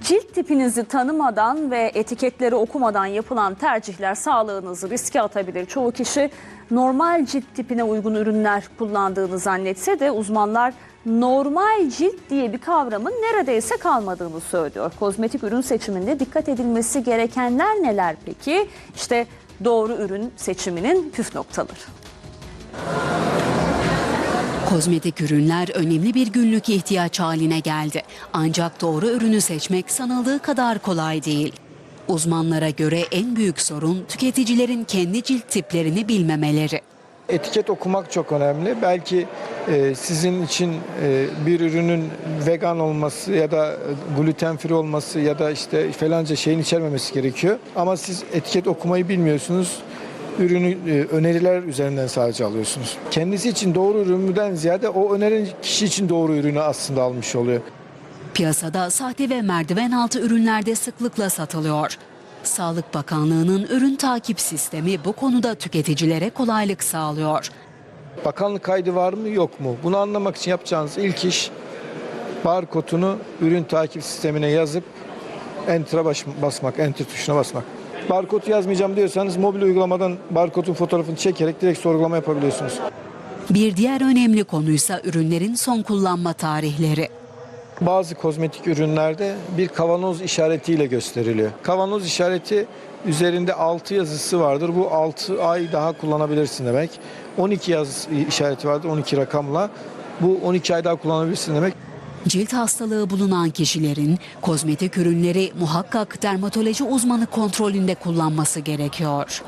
Cilt tipinizi tanımadan ve etiketleri okumadan yapılan tercihler sağlığınızı riske atabilir. Çoğu kişi normal cilt tipine uygun ürünler kullandığını zannetse de uzmanlar normal cilt diye bir kavramın neredeyse kalmadığını söylüyor. Kozmetik ürün seçiminde dikkat edilmesi gerekenler neler peki? İşte doğru ürün seçiminin püf noktaları. Kozmetik ürünler önemli bir günlük ihtiyaç haline geldi. Ancak doğru ürünü seçmek sanıldığı kadar kolay değil. Uzmanlara göre en büyük sorun tüketicilerin kendi cilt tiplerini bilmemeleri. Etiket okumak çok önemli. Belki e, sizin için e, bir ürünün vegan olması ya da gluten free olması ya da işte falanca şeyin içermemesi gerekiyor. Ama siz etiket okumayı bilmiyorsunuz. Ürünü e, öneriler üzerinden sadece alıyorsunuz. Kendisi için doğru üründen ziyade o öneren kişi için doğru ürünü aslında almış oluyor. Piyasada sahte ve merdiven altı ürünlerde sıklıkla satılıyor. Sağlık Bakanlığı'nın ürün takip sistemi bu konuda tüketicilere kolaylık sağlıyor. Bakanlık kaydı var mı yok mu? Bunu anlamak için yapacağınız ilk iş barkodunu ürün takip sistemine yazıp enter'a basmak, enter tuşuna basmak. Barkodu yazmayacağım diyorsanız mobil uygulamadan barkodun fotoğrafını çekerek direkt sorgulama yapabiliyorsunuz. Bir diğer önemli konuysa ürünlerin son kullanma tarihleri. Bazı kozmetik ürünlerde bir kavanoz işaretiyle gösteriliyor. Kavanoz işareti üzerinde 6 yazısı vardır. Bu 6 ay daha kullanabilirsin demek. 12 yazı işareti vardır 12 rakamla. Bu 12 ay daha kullanabilirsin demek. Cilt hastalığı bulunan kişilerin kozmetik ürünleri muhakkak dermatoloji uzmanı kontrolünde kullanması gerekiyor.